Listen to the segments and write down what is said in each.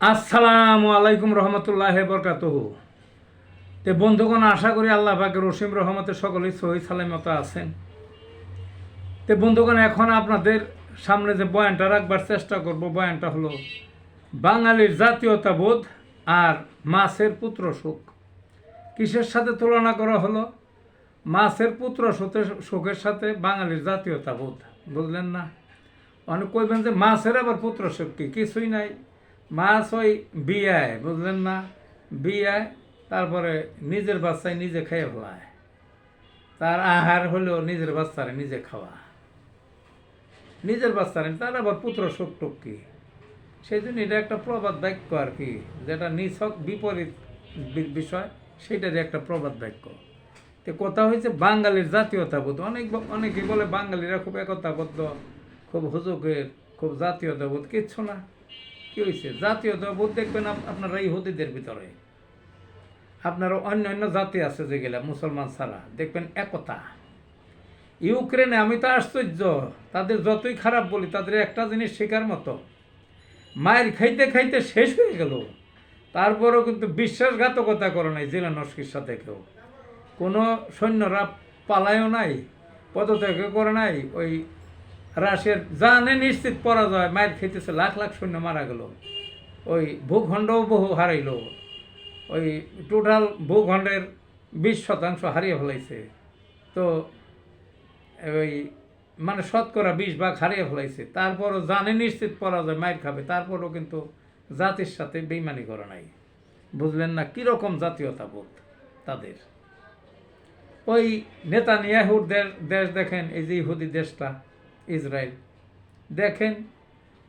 আসসালামু আলাইকুম রহমতুল্লাহ বরকাতহু। তে বন্ধুগণ, আশা করি আল্লাহ পাকের রসিম রহমতে সকলেই সহি সালামত আছেন। তে বন্ধুগণ, এখন আপনাদের সামনে যে বয়ানটা রাখবার চেষ্টা করব, বয়ানটা হলো, বাঙালির জাতীয়তাবোধ আর মাছের পুত্র সুখ কিসের সাথে তুলনা করা হলো? মাছের পুত্র সুখে- সুখের সাথে বাঙালির জাতীয়তাবোধ, বুঝলেন না? অনেক কইবেন যে মাছের আবার পুত্র সুখ কি? কিছুই নাই। মাছ ওই বিয়ায়, বুঝলেন না? বিয়ায়, তারপরে নিজের বাচ্চায় নিজে খেয়ে ফেলায়। তার আহার হলেও নিজের বাচ্চারে নিজে খাওয়া। নিজের বাচ্চারে, তার আবার পুত্র সুখ টুক কি সেই জন্য এটা একটা প্রবাদ বাক্য আর কি, যেটা নিছক বিপরীত বিষয় সেটারই একটা প্রবাদ বাক্য। তো কথা হয়েছে বাঙালির জাতীয়তাবোধ। অনেক অনেকে বলে বাঙালিরা খুব একতাবদ্ধ, খুব হুজুকের খুব জাতীয়তাবোধ, কিচ্ছু না। কি হয়েছে জাতীয় জাতীয়তাবোধ দেখবেন আপ- আপনারা ইহুদিদের ভিতরে। আপনারা অন্য অন্য জাতি আছে যেগুলা, মুসলমান ছাড়া। দেখবেন একতা। ইউক্রেনে আমি তো আশ্চর্য, তাদের যতই খারাপ বলি, তাদের একটা জিনিস শেখার মতো। মায়ের খাইতে খাইতে শেষ হয়ে গেল। তারপরেও কিন্তু বিশ্বাসঘাতকতা করে নাই জেলানস্কির সাথে কেউ। কোনো সৈন্যরা পালায়ও নাই পদত্যাগ করে নাই, ওই রাশিয়ার জানে নিশ্চিত পরাজয়, মায়ের খেতেছে লাখ লাখ সৈন্য মারা গেল। ওই ভূখণ্ডও বহু হারাইল। ওই টোটাল ভূখণ্ডের বিশ শতাংশ হারিয়ে ফেলাইছে। তো ওই মানে শতকরা বিশ ভাগ হারিয়ে ফেলাইছে। তারপরও জানে নিশ্চিত পরাজয়, মায়ের খাবে। তারপরও কিন্তু জাতির সাথে বেইমানি করে নাই। বুঝলেন না কীরকম জাতীয়তাবোধ তাদের? ওই নেতানিয়াহুর দেশ দেশ দেখেন, এই যে ইহুদি দেশটা। ইসরায়েল। দেখেন,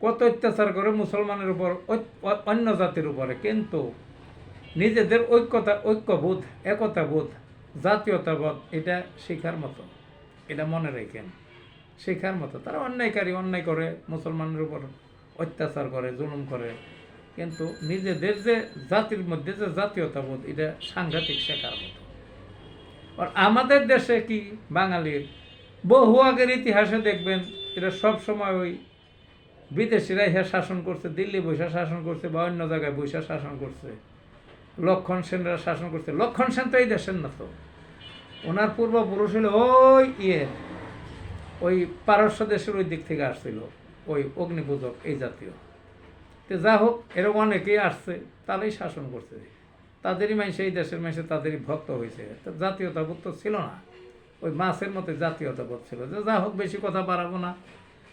কত অত্যাচার করে মুসলমানের উপর, অন্য জাতির উপরে। কিন্তু নিজেদের ঐক্যতা, ঐক্যবোধ, একতাবোধ, জাতীয়তাবোধ, এটা শেখার মতো। এটা মনে রাখেন, শেখার মতো। তারা অন্যায়কারী, অন্যায় করে, মুসলমানের উপর অত্যাচার করে, জুলুম করে। কিন্তু নিজেদের যে জাতির মধ্যে যে জাতীয়তাবোধ, এটা সাংঘাতিক শেখার মতো। আর আমাদের দেশে কি বাঙালির বহু আগের ইতিহাসে দেখবেন, এরা সব সময় ওই বিদেশিরা ইহা শাসন করছে, দিল্লি বৈশা শাসন করছে বা অন্য জায়গায় বৈশা শাসন করছে। লক্ষণ সেনরা শাসন করছে। লক্ষণ সেন তো এই দেশের না তো। ওনার পূর্বপুরুষ হলো ওই ইয়ে ওই পারস্য দেশের ওই দিক থেকে আসছিল, ওই অগ্নিপূজক, এই জাতীয়। তো যা হোক এরকম অনেকেই আসছে, তারাই শাসন করছে। তাদেরই মানুষ এই দেশের মানুষে তাদেরই ভক্ত হয়েছে। তো জাতীয়তাবোধ তো ছিল না। ওই মাছের মতো জাতীয়তাবোধ ছিল। যে যা হোক বেশি কথা বাড়াবো না।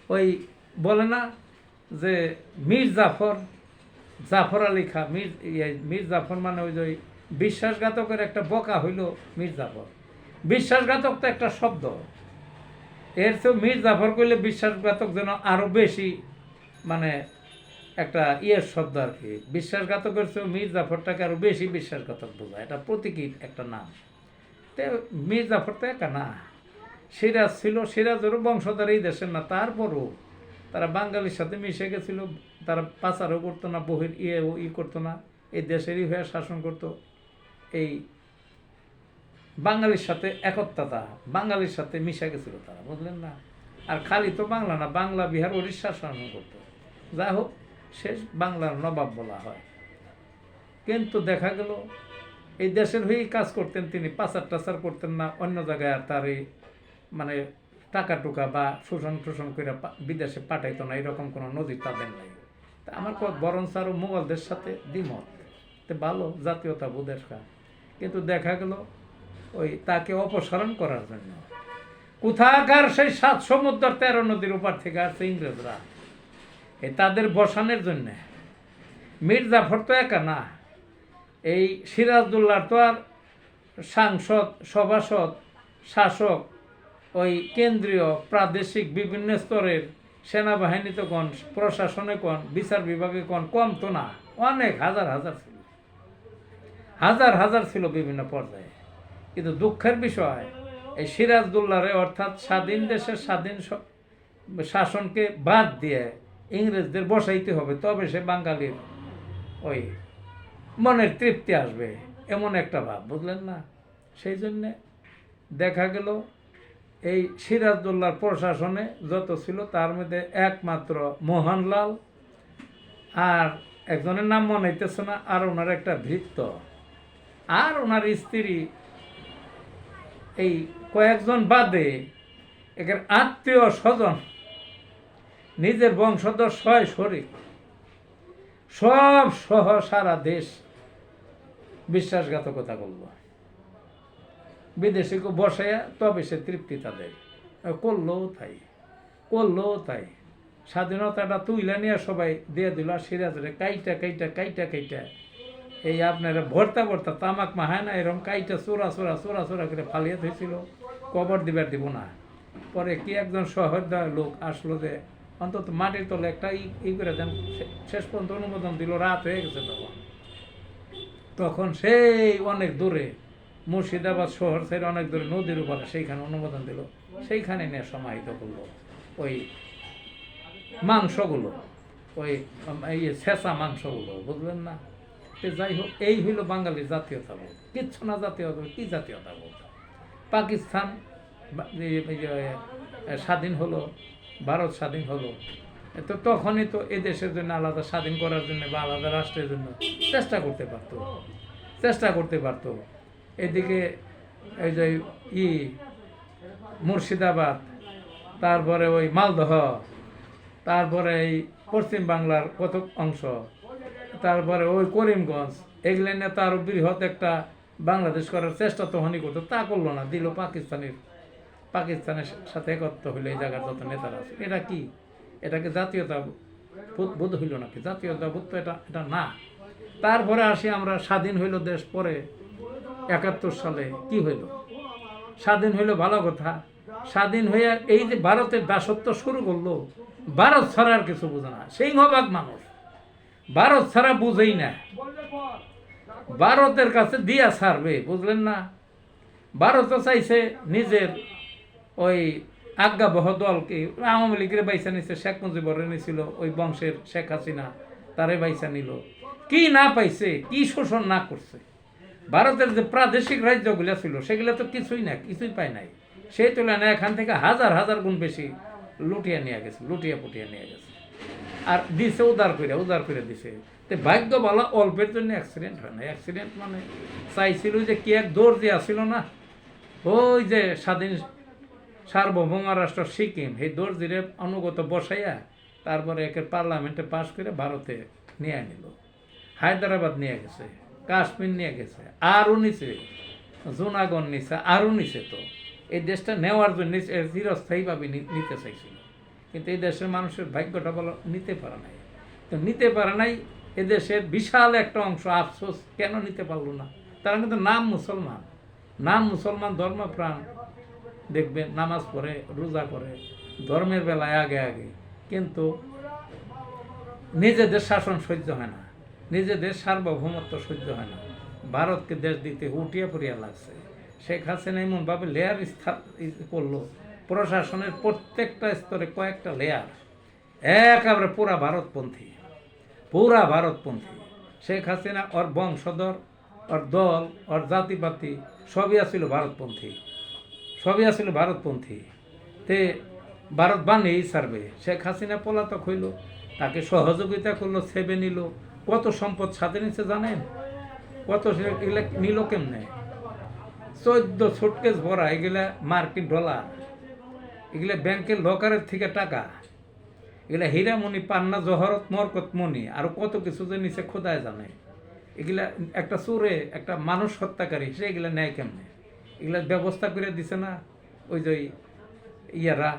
ওই বলে না যে মীর জাফর জাফর আলী খা মীর ইয়ে, মীর জাফর মানে ওই যে বিশ্বাসঘাতকের একটা বকা হইল মীর জাফর। বিশ্বাসঘাতক তো একটা শব্দ। এর তো মীর জাফর করলে বিশ্বাসঘাতক যেন আরও বেশি মানে একটা ইয়ের শব্দ আর কি। বিশ্বাসঘাতকের চেয়েও মীর জাফরটাকে আরও বেশি বিশ্বাসঘাতক বোঝায়। এটা প্রতীকী একটা নাম। তো মীর জাফর তো একা না। সিরাজ ছিল, সিরাজেরও বংশধর এই দেশের না, তারপরও তারা বাঙালির সাথে মিশে গেছিল। তারা পাচারও করতো না, বহির ইয়ে ই করতো না, এই দেশেরই হয়ে শাসন করতো। এই বাঙালির সাথে একত্রতা, বাঙালির সাথে মিশে গেছিল তারা, বুঝলেন না? আর খালি তো বাংলা না, বাংলা, বিহার উড়িষ্যা শাসন করতো। যাই হোক, শেষ বাংলার নবাব বলা হয়। কিন্তু দেখা গেল এই দেশের হয়েই কাজ করতেন তিনি, পাচার টাচার করতেন না, অন্য জায়গায় তার এই মানে টাকা টুকা বা শোষণ টোষণ করে বিদেশে পাঠাইতো না, এরকম কোনো নজির তাদের নাই। তা আমার পথ বরং আরও মোগলদের সাথে দ্বিমত। তো ভালো জাতীয়তা বোধের কিন্তু দেখা গেল ওই তাকে অপসারণ করার জন্য। কোথাকার সেই সাত সমুদ্র তেরো নদীর উপর থেকে আসছে ইংরেজরা? এই তাদের বসানের জন্যে। মীর জাফর তো একা না। এই সিরাজদুল্লাহ তো আর সাংসদ, সভাসদ, শাসক, ওই কেন্দ্রীয় প্রাদেশিক বিভিন্ন স্তরের সেনাবাহিনীতে কোন, প্রশাসনে কোন, বিচার বিভাগে কোন, কম তো না। অনেক, হাজার হাজার ছিল। হাজার হাজার ছিল বিভিন্ন পর্যায়ে। কিন্তু দুঃখের বিষয়, এই সিরাজদুল্লাহরে অর্থাৎ স্বাধীন দেশের স্বাধীন শাসনকে বাদ দিয়ে ইংরেজদের বসাইতে হবে, তবে সে বাঙালির ওই মনের তৃপ্তি আসবে, এমন একটা ভাব, বুঝলেন না? সেই জন্যে দেখা গেল, এই সিরাজদৌল্লার প্রশাসনে যত ছিল, তার মধ্যে একমাত্র মোহনলাল আর একজনের নাম মনে হইতেছে না, আর ওনার একটা ভৃত্য। আর ওনার স্ত্রী, এই কয়েকজন বাদে একের আত্মীয় স্বজন, নিজের বংশধর ছয় শরীর সব সহ সারা দেশ বিশ্বাসঘাতকতা করল। বিদেশিকে বসাইয়া তবে সে তৃপ্তি তাদের। করল তাই করল তাই। স্বাধীনতাটা তুইলা নিয়ে সবাই দিয়ে দিল সিরাজরে কাইটা কাইটা কাইটা কাইটা। এই আপনারা ভর্তা ভর্তা, তামাক মাহায় না এরকম কাইটা চোরা চোরা চোরা চোরা করে ফালিয়ে থইছিল। কবর দিবার দিব না। পরে কি একজন শহর দেওয়ার লোক আসলো যে অন্তত মাটির তলে একটা ই করে দেন। শেষ পর্যন্ত অনুমোদন দিল, রাত হয়ে গেছে তখন। তখন সেই অনেক দূরে, মুর্শিদাবাদ শহর ছেড়ে অনেক দূরে, নদীর উপরে সেইখানে অনুমোদন দিল। সেইখানে নিয়ে সমাহিত করল ওই মাংসগুলো, ওই এই ছেঁচা মাংসগুলো, বুঝলেন না? যাই হোক, এই হইল বাঙালির জাতীয়তাবোধ কিচ্ছু না জাতীয়তাবোধ কি জাতীয়তাবোধ পাকিস্তান স্বাধীন হলো ভারত স্বাধীন হলো। তো তখনই তো এ দেশের জন্য আলাদা স্বাধীন করার জন্য বা আলাদা রাষ্ট্রের জন্য চেষ্টা করতে পারতো। চেষ্টা করতে পারতো। এদিকে এই যে ই মুর্শিদাবাদ, তারপরে ওই মালদহ, তারপরে এই পশ্চিম বাংলার কত অংশ, তারপরে ওই করিমগঞ্জ, এগুলো নিয়ে তার বৃহৎ একটা বাংলাদেশ করার চেষ্টা তখনই করতো। তা করল না, দিল পাকিস্তানের পাকিস্তানের সাথে একত্র হইল এই জায়গার যত নেতারা আছে। এটা কি? এটাকে জাতীয়তা বোধ- হইল নাকি? জাতীয়তা বোধ তো এটা এটা না। তারপরে আসি আমরা স্বাধীন হইল দেশ পরে একাত্তর সালে কি হইল? স্বাধীন হইল ভালো কথা। স্বাধীন হয়ে এই যে ভারতের দাসত্ব শুরু করল, ভারত ছাড়া আর কিছু বোঝে না। সিংহভাগ মানুষ। ভারত ছাড়া বুঝেই না। ভারতের কাছে দিয়া ছাড়বে, বুঝলেন না? ভারত চাইছে নিজের ওই আজ্ঞাবহ দলকে আওয়ামী লীগের বাইসা নিছে, শেখ মুজিবরে নিছিল, ওই বংশের শেখ হাসিনা, তারে বাইসা নিল। কি না পাইছে, কি শোষণ না করছে? ভারতের যে প্রাদেশিক রাজ্যগুলো ছিল, সেগুলো তো কিছুই না কিছুই পায় নাই। সেই তুলনায় এখান থেকে হাজার হাজার গুণ বেশি লুটিয়ে নিয়ে গেছে, লুটিয়ে পুটিয়ে নিয়ে গেছে। আর দিছে উদার করে উদার করে দিছে। তো ভাগ্য ভালো অল্পের জন্য অ্যাক্সিডেন্ট হয় না অ্যাক্সিডেন্ট মানে চাইছিল যে কি এক দৌড় যে আসছিল না? ওই যে স্বাধীন সার্বভৌম রাষ্ট্র সিকিম, এই দর্জিরে অনুগত বসাইয়া তারপরে একে পার্লামেন্টে পাশ করে ভারতে নিয়ে নিল হায়দ্রাবাদ নিয়ে গেছে, কাশ্মীর নিয়ে গেছে, আরও নিচে, জুনাগড় নিচে, আরও নিচে তো। এই দেশটা নেওয়ার জন্য চিরস্থায়ীভাবে নিতে চাইছিল। কিন্তু এই দেশের মানুষের ভাগ্যটা বলো, নিতে পারে নাই। তো নিতে পারে নাই এদেশের বিশাল একটা অংশ আফসোস কেন নিতে পারল না? তারা কিন্তু নাম মুসলমান। নাম মুসলমান, ধর্মপ্রাণ দেখবেন নামাজ পড়ে, রোজা করে ধর্মের বেলায় আগে আগে। কিন্তু নিজেদের শাসন সহ্য হয় না। নিজেদের সার্বভৌমত্ব সহ্য হয় না। ভারতকে দেশ দিতে উঠিয়া পড়িয়া লাগছে। শেখ হাসিনা এমনভাবে লেয়ার করল। প্রশাসনের প্রত্যেকটা স্তরে কয়েকটা লেয়ার একেবারে পুরা ভারতপন্থী। পুরা ভারতপন্থী। শেখ হাসিনা ওর বংশধর, ওর দল, ওর জাতিপাতি সবই আছিল ভারতপন্থী। সবই আছিল ভারতপন্থী। তে ভারত বানিয়েই সারবে। শেখ হাসিনা পলাতক হইল, তাকে সহযোগিতা করল, সেবে নিল। কত সম্পদ সাথে নিচ্ছে জানেন? কত নিল কেমনে? চোদ্দ সুটকেস ভরা, এগুলা মার্কিন ডলার। এগুলা ব্যাংকের লকারের থেকে টাকা। এগুলা হীরামণি, পান্না, জহরত, মরকত, মণি, আর কত কিছু যে নিচে খোদায় জানে। এগুলা একটা চোরে একটা মানুষ হত্যাকারী সে এগুলা নেয় কেমনে? এগুলা ব্যবস্থা করে দিছে না ওই যে ইয়ারা।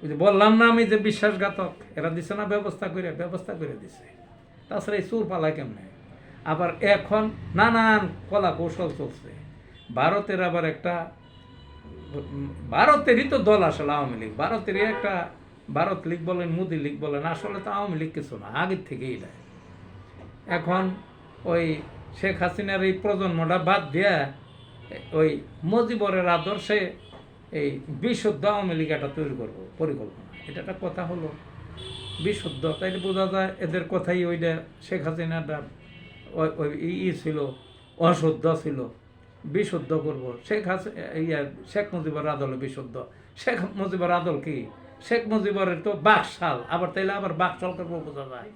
ওই যে বললাম না আমি যে বিশ্বাসঘাতক, এরা দিছে না ব্যবস্থা করে ব্যবস্থা করে দিছে। তাছাড়া এই চোর পালা কেমনে? আবার এখন নানান কলা কৌশল চলছে। ভারতের আবার একটা, ভারতেরই তো দল আসলে আওয়ামী লীগ। ভারতেরই একটা, ভারত লীগ বলেন, মোদি লীগ বলেন, আসলে তো আওয়ামী লীগ কিছু না, আগের থেকেই দেয় এখন ওই শেখ হাসিনার এই প্রজন্মটা বাদ দিয়া ওই মজিবরের আদর্শে এই বিশুদ্ধ আওয়ামী লীগ তৈরি করব, পরিকল্পনা। এটা একটা কথা হলো। বিশুদ্ধ তাই বোঝা যায় এদের কথাই ওইটা শেখ হাসিনাটা ই- ছিল, অশুদ্ধ ছিল। বিশুদ্ধ করব। শেখ হাসিনা ইয়া শেখ মুজিবুর আদল বিশুদ্ধ। শেখ মুজিবুর আদল কি? শেখ মুজিবরের তো বাকশাল, আবার তাইলে আবার বাকশাল করব বোঝা যায়।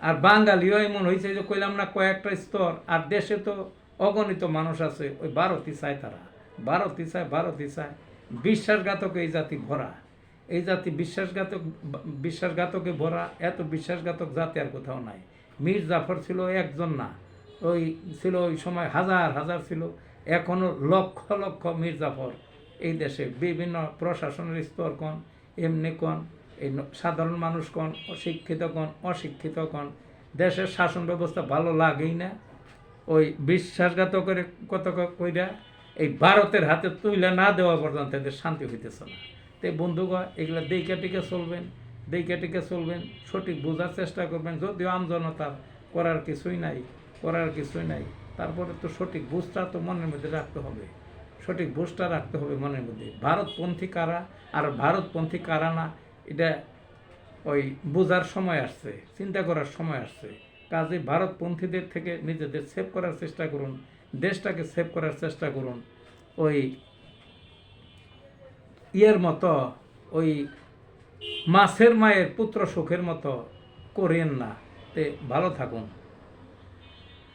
আর বাঙালিও এমন হয়েছে যে কইলাম না কয়েকটা স্তর, আর দেশে তো অগণিত মানুষ আছে, ওই ভারতই চায় তারা। ভারতই চায় ভারতই চায় বিশ্বাসঘাতক এই জাতি ভরা। এই জাতি বিশ্বাসঘাতক, বিশ্বাসঘাতকে ভরা, এত বিশ্বাসঘাতক জাতি আর কোথাও নাই। মীর জাফর ছিল একজন না। ওই ছিল ওই সময় হাজার হাজার ছিল। এখনও লক্ষ লক্ষ মীর জাফর এই দেশে। বিভিন্ন প্রশাসনের স্তর কোন, এমনি কোন, এই সাধারণ মানুষ কোন, অশিক্ষিত কোন অশিক্ষিত কোন। দেশের শাসন ব্যবস্থা ভালো লাগেই না। ওই বিশ্বাসঘাত করে কত কইরা এই ভারতের হাতে তুইলা না দেওয়া পর্যন্ত এদের শান্তি হইতেছে না। তাই বন্ধুগণ, এগুলো দেখে টিকে চলবেন দেখে টিকে চলবেন, সঠিক বোঝার চেষ্টা করবেন। যদিও আমজনতার করার কিছুই নাই, করার কিছুই নাই, তারপরে তো সঠিক বুঝটা তো মনের মধ্যে রাখতে হবে। সঠিক বুঝটা রাখতে হবে মনের মধ্যে। ভারতপন্থী কারা আর ভারতপন্থী কারা না, এটা ওই বোঝার সময় আসছে, চিন্তা করার সময় আসছে। কাজে ভারতপন্থীদের থেকে নিজেদের সেভ করার চেষ্টা করুন, দেশটাকে সেভ করার চেষ্টা করুন। ওই ইয়ের মতো, ওই মাছের মায়ের পুত্র সুখের মতো করেন না। তে ভালো থাকুন।